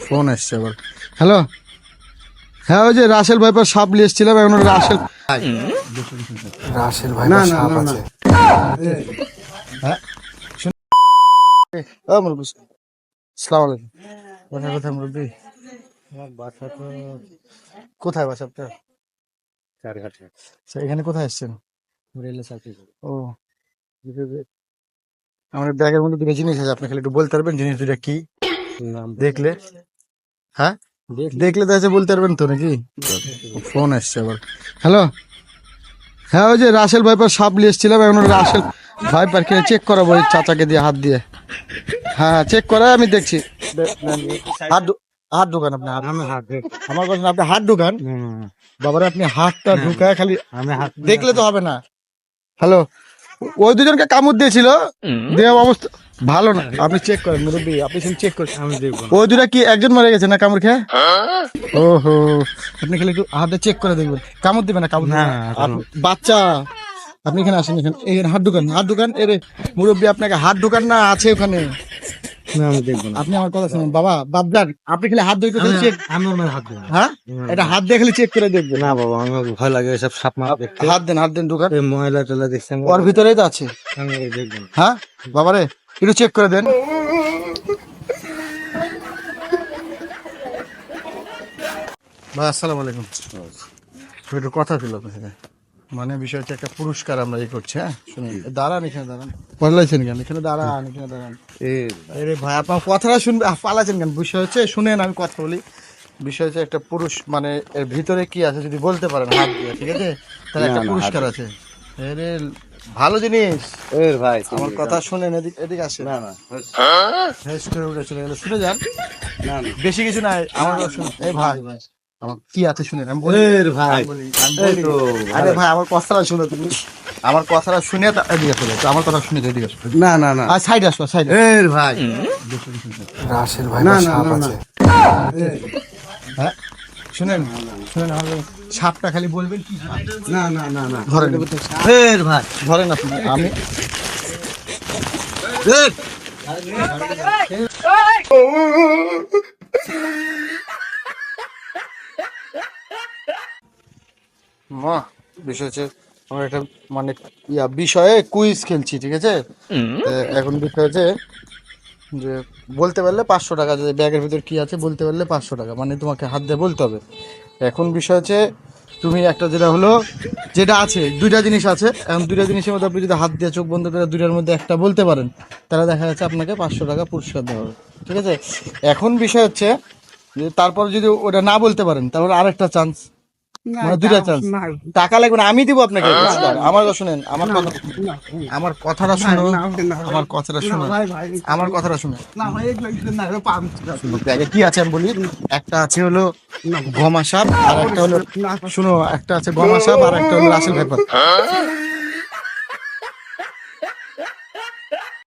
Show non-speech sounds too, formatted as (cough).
Phone এসছে আবার। Hello? হ্যাঁ ওই যে রাসেল ভাইপার সাপ নিয়ে এসেছিলাম এখন রাসেল রাসেল সাপ আছে। হ্যাঁ। শুন- ও মুরব্বি আসসালামু আলাইকুম। কোথায় কোথায় মুরব্বি বাসা তো কোথায় বাসা আপনার? চারঘাটে। আচ্ছা, এখানে কোথায় এসছেন? রেলে চাকরি ও। আমার ব্যাগের মধ্যে দুটো জিনিস আছে আপনি খালি একটু বলতে পারবেন জিনিস দুটা কি? দেখলে? হ্যাঁ? দেখলে? তো আছে বলতে পারবেন তো নাকি? ফোন এসছে আবার। হ্যালো? হ্যাঁ ওই যে রাসেল ভাইপার সাপ নিয়ে এসেছিলাম এখন রাসেল ভাইপার কিনে চেক করাবো ওই চাচাকে দিয়ে হাত দিয়ে। হ্যাঁ চেক করে আমি দেখছি। হাত হাত ঢুকান আপনি আমি হাত আমার কথা আপনি হাত ঢুকান। বাবারে আপনি হাতটা ঢুকায় খালি আমি হাত দেখলে তো হবে না। হ্যালো? ওই দুজনকে কামড় দিয়েছিল। দেহ অবস্থা ভালো না। (laughs) আপনি চেক করেন মুরব্বী আপনি চেক করেন আমি দেখব। ওই দুটা কি একজন মারা গেছে না কামড় খেয়ে? ওহো আপনি খালি একটু হাতে চেক করে দেখবেন। কামড় দিবে না কামড় না, বাচ্চা আপনি এখানে আসেন এখানে এই হাত ঢুকান হাত ঢুকান এর মুরব্বী আপনাকে হাত ঢুকান না আছে ওখানে। না আমি দেখব না। আপনি আমার কথা শুনুন বাবা বাবদার আপনি খালি হাত ধুয়ে খালি চেক আমি ওর হাত দেবো হ্যাঁ? এটা হাত দিয়ে খালি চেক করে দেখবেন। না বাবা আমার ভয় লাগে এসব সাপ মাপ দেখতে। হাত দেন হাত দেন ঢুকান। এই ময়লা টলা দেখছি আমি ওর ভিতরেই তো আছে। আমি দেখব হ্যাঁ? বাবারে একটু চেক করে দেন। ভাই আসসালামু আলাইকুম। একটু কথা ছিল মানে বিষয় হচ্ছে একটা পুরস্কার আমরা এই করছি হ্যাঁ? শুনুন দাঁড়ান এখানে দাঁড়ান। পালাইছেন কেন? এখানে দাঁড়ান এখানে দাঁড়ান। আরে ভাই আপনার কথাটা শুনবে আহ, পালাচ্ছেন কেন? বিষয় হচ্ছে শুনেন আমি কথা বলি। বিষয় হচ্ছে একটা পুরুষ মানে এর ভিতরে কি আছে যদি বলতে পারেন হাত দিয়ে ঠিক আছে? তাহলে একটা পুরস্কার আছে। আরে ভালো জিনিস। এর ভাই আমার কথা শুনেন এদিক এদিকে আসেন। না না। হেস করে উঠে চলে গেল শুনে যান। না না। বেশি কিছু নাই আমার এই ভাই আমার কি আছে শুনেন? আমি বলি এর ভাই। আরে ভাই আমার কথাটা শুনো তুমি। আমার কথাটা শুনে এদিকে চলে আসো। আমার কথা শুনে এদিকে আসো। না না না। আর সাইড আসো সাইড। এর ভাই। রাসেল ভাই না, না, না, হ্যাঁ? শুনেন শুনেন আমার সাপটা খালি বলবেন কি? না না না না। ধরেন। এর ভাই ধরেন আপনি আমি মা বিষয় হচ্ছে আমরা একটা মানে ইয়া বিষয়ে কুইজ খেলছি ঠিক আছে? এখন বিষয় হচ্ছে যে বলতে পারলে পাঁচশো টাকা, যে ব্যাগের ভিতর কি আছে বলতে পারলে পাঁচশো টাকা মানে তোমাকে হাত দিয়ে বলতে হবে। এখন বিষয় হচ্ছে, তুমি একটা যেটা হলো, যেটা আছে, দুইটা জিনিস আছে, এখন দুইটা জিনিসের মধ্যে আপনি যদি হাত দিয়ে চোখ বন্ধ করে দুইটার মধ্যে একটা বলতে পারেন, তাহলে দেখা যাচ্ছে আপনাকে পাঁচশো টাকা পুরস্কার দেওয়া হবে, ঠিক আছে? এখন বিষয় হচ্ছে, যে তারপর যদি ওটা না বলতে পারেন তারপর আরেকটা চান্স মানে দুইটা চান্স টাকা লাগবে না আমি দিব আপনাকে আমার কথা শুনেন আমার কথা আমার কথাটা শুনুন আমার কথাটা শুনুন আমার কথাটা শুনুন কি আছে আমি বলি একটা আছে হলো গমা সাপ আর একটা হলো শুনো একটা আছে গমা সাপ আর একটা হলো রাসেল পেপার